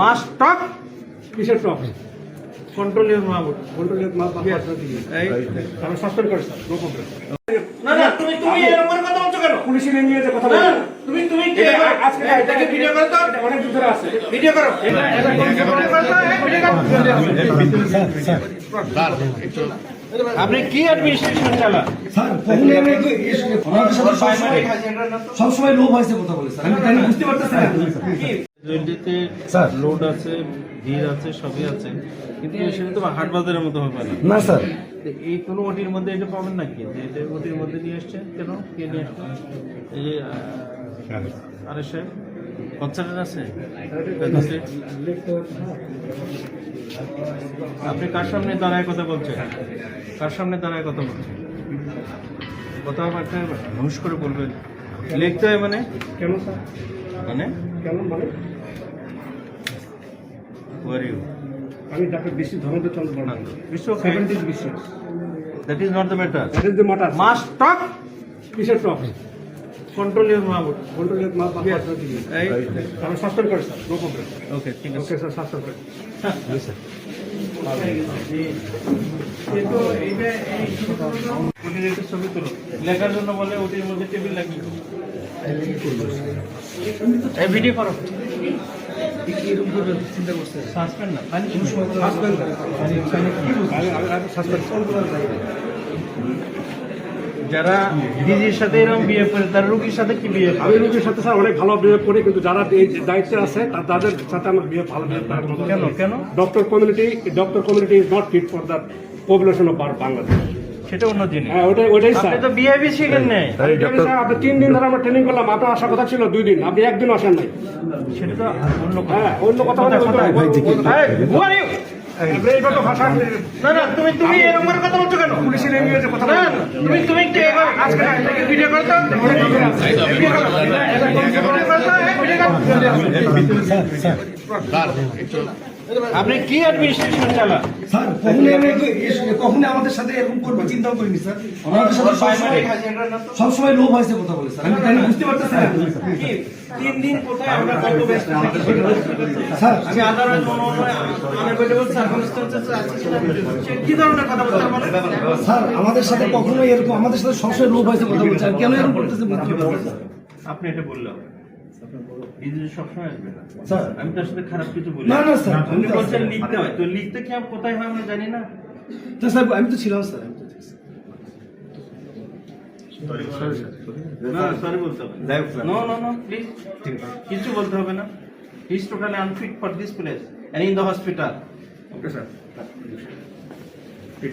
Must talk কিসের top control Mahmud. Control মাল এই আমি সাসপেন্ড করি স্যার নো প্রবলেম না না তুমি তুমি এরকম কথা বলছো কেন? পুলিশে নিয়ে নিয়ে যে কথা না তুমি তুমি কে এটা এবার আজকে এটাকে ভিডিও করো তো। অনেক দিন আছে। ভিডিও করো। ভিডিও করো তো, এই ভিডিও করো। আপনি কি অ্যাডমিনিস্ট্রেশন চালা স্যার কখনোই আমি একটু ইস- আমাদের সাথে সবসময় সবসময় লোভ হয়েছে কথা বলে স্যার আমি না বুঝতে পারতেছি না লোড আছে ভিড় আছে সবই আছে। কিন্তু সেটা তো হাট বাজারের মতো হবে না। না স্যার। এই কোনো ওটির মধ্যে এটা পাবেন নাকি? যে এটা ওটির মধ্যে নিয়ে আসছে কেন? কে নিয়ে আসছে এই যে আরে সাহেব কনসার্টের আছে আপনি কার সামনে দাঁড়ায় কথা বলছেন? কার সামনে দাঁড়ায় কথা বলছেন? কথা একটা হুঁশ করে বলবেন। লিখতে হয় মানে? কেন স্যার? মানে কেন মানে? ওয়ার ইউ আমি ডাক্তার বিশ্ব ধর্মদেব চন্দ্র বর্মন। বিশ্ব সেভেন্টিজ বিশ্বাস that is not the matter that is the matter must talk কিসের top control your Mahmud control মাল এই আমি সাসপেন্ড করি স্যার নো প্রবলেম ওকে ঠিক আছে। ওকে স্যার সাসপেন্ড করি একটা ছবি তুলো লেখার জন্য বলে ওটির মধ্যে টেবিল। এই ভিডিও করো চিন্তা করছে সাসপেন্ড না সাসপেন্ড সাসপেন্ড যারা ডিজির সাথে এরকম বিয়ে করে তারা রুগীর সাথে কি বিয়ে আমি রোগীর সাথে স্যার অনেক ভালো বিহেভ করি কিন্তু যারা এই দায়িত্বে আছে তাদের সাথে আমার বিহেভ ভালো বিহেভ কেন? কেন? Doctor community doctor community is not fit for the population of Bangladesh সেটা অন্য জিনিস। হ্যাঁ ওটাই ওটাই স্যার। আপনি তো বিহেভি শিখেন নেই। স্যার, আপনি তিন দিন ধরে আমরা ট্রেনিং করলাম আপনার আসার কথা ছিল দুই দিন আপনি একদিন আসেন নাই। সেটা তো অন্য কথা। হ্যাঁ অন্য কথা না না তুমি তুমি এরকম করে কথা বলছো কেন পুলিশে নিয়ে নিয়ে কথা না তুমি তুমি কে এবার আজকে এটাকে ভিডিও করো তো ভিডিও করো ভিডিও করো। আপনি কি অ্যাডমিনিস্ট্রেশন চালা স্যার একটু ইস- কখনোই আমাদের সাথে এরকম করবে চিন্তাও করিনি স্যার। আমাদের সাথে সবসময় সবসময় লোভ হয়েছে কথা বলে স্যার। আমি তাই না বুঝতে পারতেছি না। তিন দিন কোথায় আমরা কত ব্যস্ত? স্যার আমি আদালত আনএভেলেবল সার্কামস্টেন্সেস আছে কি ধরনের কথা বলতে বলে স্যার আমাদের সাথে কখনোই এরকম আমাদের সাথে সবসময় লোভ হয়েছে কথা বলছে। কেন এরকম করতেছে বুঝতে পারতেছি আপনি এটা বললাম ডিজি সবসময় আসবে না। স্যার। আমি তার সাথে খারাপ কিছু বলি না না। স্যার। আপনি তো বলছেন লিখতে হয়। তো লিখতে কি কোথায় হয় আমরা জানি না। তো স্যার আমি তো ছিলাম স্যার। আমি তো না সরি বলতে হবে নো। নো নো প্লিজ কিছু বলতে হবে না। Is totally unfit for this place and in the hospital okay sir ঠিক